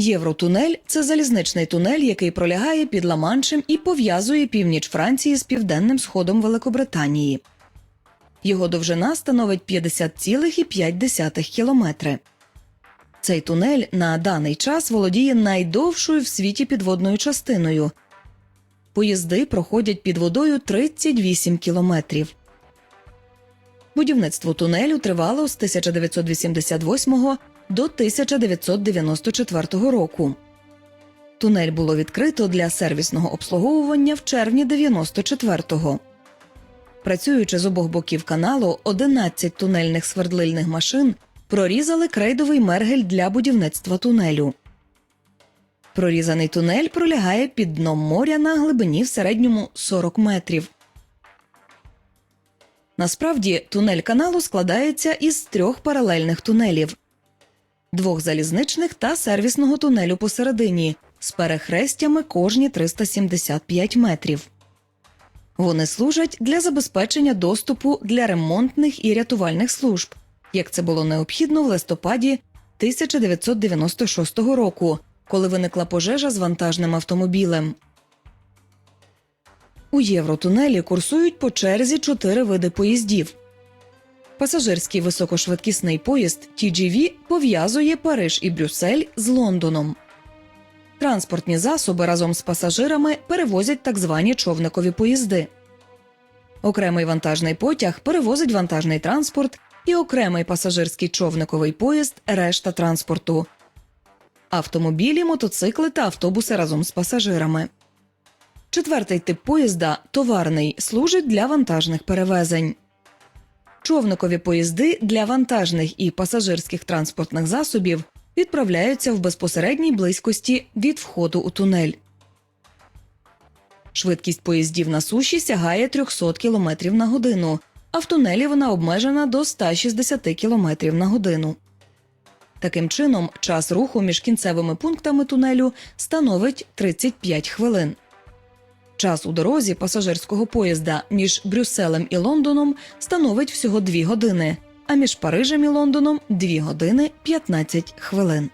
Євротунель це залізничний тунель, який пролягає під Ла-Маншем і пов'язує північ Франції з південним сходом Великобританії. Його довжина становить 50,5 кілометри. Цей тунель на даний час володіє найдовшою в світі підводною частиною. Поїзди проходять під водою 38 кілометрів. Будівництво тунелю тривало з 1988 до 1994 року. Тунель було відкрито для сервісного обслуговування в червні 94-го. Працюючи з обох боків каналу, 11 тунельних свердлильних машин прорізали крейдовий мергель для будівництва тунелю. Прорізаний тунель пролягає під дном моря на глибині в середньому 40 метрів. Насправді тунель каналу складається із трьох паралельних тунелів: двох залізничних та сервісного тунелю посередині з перехрестями кожні 375 метрів. Вони служать для забезпечення доступу для ремонтних і рятувальних служб, як це було необхідно в листопаді 1996 року, коли виникла пожежа з вантажним автомобілем. У Євротунелі курсують по черзі чотири види поїздів. Пасажирський високошвидкісний поїзд TGV пов'язує Париж і Брюссель з Лондоном. Транспортні засоби разом з пасажирами перевозять так звані човникові поїзди. Окремий вантажний потяг перевозить вантажний транспорт і окремий пасажирський човниковий поїзд решта транспорту. Автомобілі, мотоцикли та автобуси разом з пасажирами. Четвертий тип поїзда товарний служить для вантажних перевезень. Човникові поїзди для вантажних і пасажирських транспортних засобів відправляються в безпосередній близькості від входу у тунель. Швидкість поїздів на суші сягає 300 км на годину, а в тунелі вона обмежена до 160 км на годину. Таким чином, час руху між кінцевими пунктами тунелю становить 35 хвилин. Час у дорозі пасажирського поїзда між Брюсселем і Лондоном становить всього 2 години, а між Парижем і Лондоном 2 години 15 хвилин.